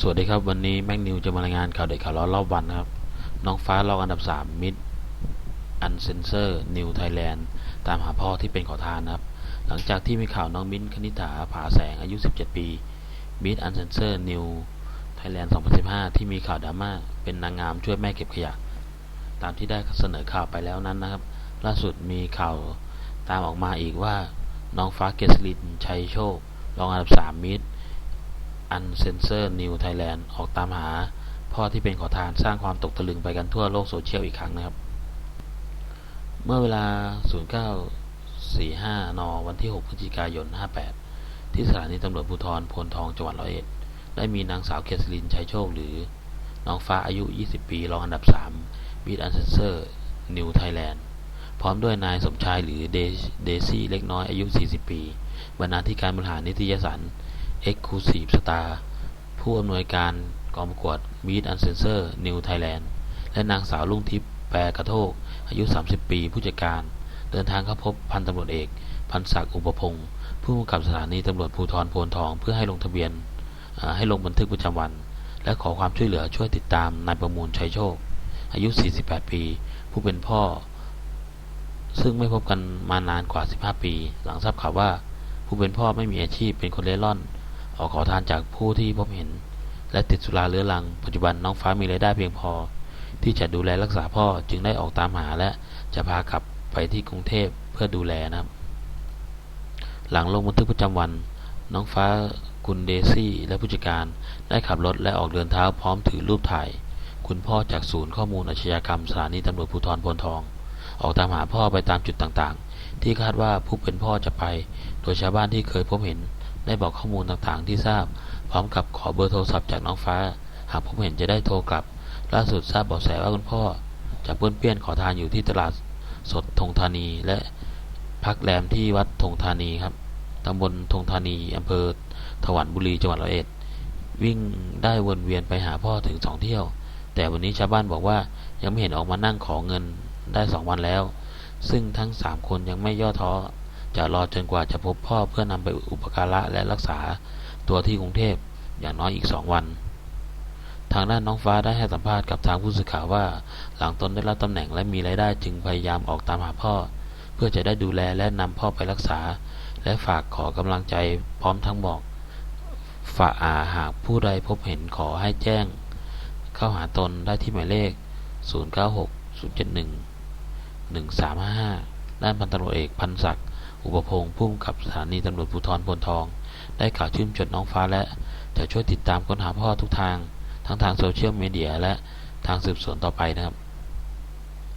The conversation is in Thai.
สวัสดีครับวันนี้แม็กนิวจะมารายงานข่าวเด็กข่าวร้อนรอบวันนะครับ น้องฟ้ารองอันดับ 3 มิดอันเซนเซอร์นิวไทยแลนด์ตามหาพ่อที่เป็นขอทานนะครับ หลังจากที่มีข่าวน้องมิ้นคณิษฐาผาแสงอายุ 17 ปีมิดอันเซนเซอร์นิวไทยแลนด์ 2015 ที่มีข่าวดราม่าเป็นนางงามช่วยแม่เก็บขยะ ตามที่ได้เสนอข่าวไปแล้วนั้นนะครับ ล่าสุดมีข่าวตามออกมาอีกว่าน้องฟ้าเกษรินชัยโชครองอันดับ 3 มิด อันเซนเซอร์นิวไทยแลนด์ออกตามหา พ่อที่เป็นขอทานสร้างความตกตะลึงไปกันทั่วโลกโซเชียลอีกครั้งนะครับ เมื่อเวลา 0945 น วันที่ 6 พฤศจิกายน 58 ที่สถานีตำรวจภูธรโพนทองจังหวัดร้อยเอ็ด ได้มีนางสาวเกษรินชัยโชคหรือ น้องฟ้าอายุ 20 ปีรองอันดับ 3 บีดอันเซนเซอร์นิวไทยแลนด์พร้อมด้วยนายสมชายหรือเดซี่เล็กน้อยอายุ 40 ปี บรรณาธิการบริหารนิตยสาร Exclusive Star ผู้อำนวยการกองประกวด Meet and Censor New Thailand และนางสาวลุ่งทิพย์แปรกระโทก อายุ 30 ปีผู้จัดการ เดินทางเข้าพบพันตำรวจเอก พันศักดิ์อุปพงศ์ผู้กำกับสถานีตำรวจภูธรโพนทองเพื่อให้ลงทะเบียนให้ลงบันทึกประจำวัน และขอความช่วยเหลือช่วยติดตามนายประมูลชัยโชค อายุ 48 ปี ผู้เป็นพ่อ ซึ่งไม่พบกันมานานกว่า 15 ปี หลังทราบข่าวว่า ผู้เป็นพ่อไม่มีอาชีพเป็นคนเล่ร่อน ออกขอทานจากผู้ที่พบเห็น และติดสุราเรื้อรัง ปัจจุบันน้องฟ้ามีรายได้เพียงพอ ที่จะดูแลรักษาพ่อจึงได้ออกตามหาและจะพากลับไปที่กรุงเทพเพื่อดูแลนะครับ หลังลงบันทึกประจำวัน น้องฟ้าคุณเดซี่และผู้จัดการได้ขับรถและออกเดินเท้าพร้อมถือรูปถ่าย คุณพ่อจากศูนย์ข้อมูลอาชญากรรมสถานีตำรวจภูธรพลทอง ออกตามหาพ่อไปตามจุดต่างๆ ที่คาดว่าผู้เป็นพ่อจะไป โดยชาวบ้านที่เคยพบเห็น ได้บอกข้อมูลต่างๆ ที่ทราบ พร้อมกับขอเบอร์โทรศัพท์จากน้องฟ้า หากพบเห็นจะได้โทรกลับ ล่าสุดทราบเบาะแสว่าคุณพ่อจากเพื่อนเปี้ยนขอทานอยู่ที่ตลาดสดธงธานี และพักแรมที่วัดธงธานีครับตำบลธงธานีอำเภอถวันบุรีจังหวัดร้อยเอ็ดวิ่งได้วนเวียนไปหาพ่อถึงสองเที่ยว แต่วันนี้ชาวบ้านบอกว่ายังไม่เห็นออกมานั่งขอเงินได้สองวันแล้ว ซึ่งทั้งสามคนยังไม่ย่อท้อ จะรอจนกว่าจะพบพ่อเพื่อนำไปอุปการะและรักษาตัวที่กรุงเทพอย่างน้อยอีกสองวัน ทางด้านน้องฟ้าได้ให้สัมภาษณ์กับทางผู้สื่อข่าวว่า หลังตนได้รับตำแหน่งและมีรายได้จึงพยายามออกตามหาพ่อ เพื่อจะได้ดูแลและนำพ่อไปรักษา และฝากขอกำลังใจพร้อมทั้งบอก ฝากอาหากผู้ใดพบเห็นขอให้แจ้ง เข้าหาตนได้ที่หมายเลข 096 071 1355ด้านพันตำรวจเอกพันศักดิ์ อุปพงศ์ผู้กำกับสถานีตำรวจภูธรพลทอง ได้ข่าวชื่นชมน้องฟ้าและจะช่วยติดตามค้นหาพ่อทุกทาง ทั้งทางโซเชียลมีเดียและทางสืบสวนต่อไปนะครับ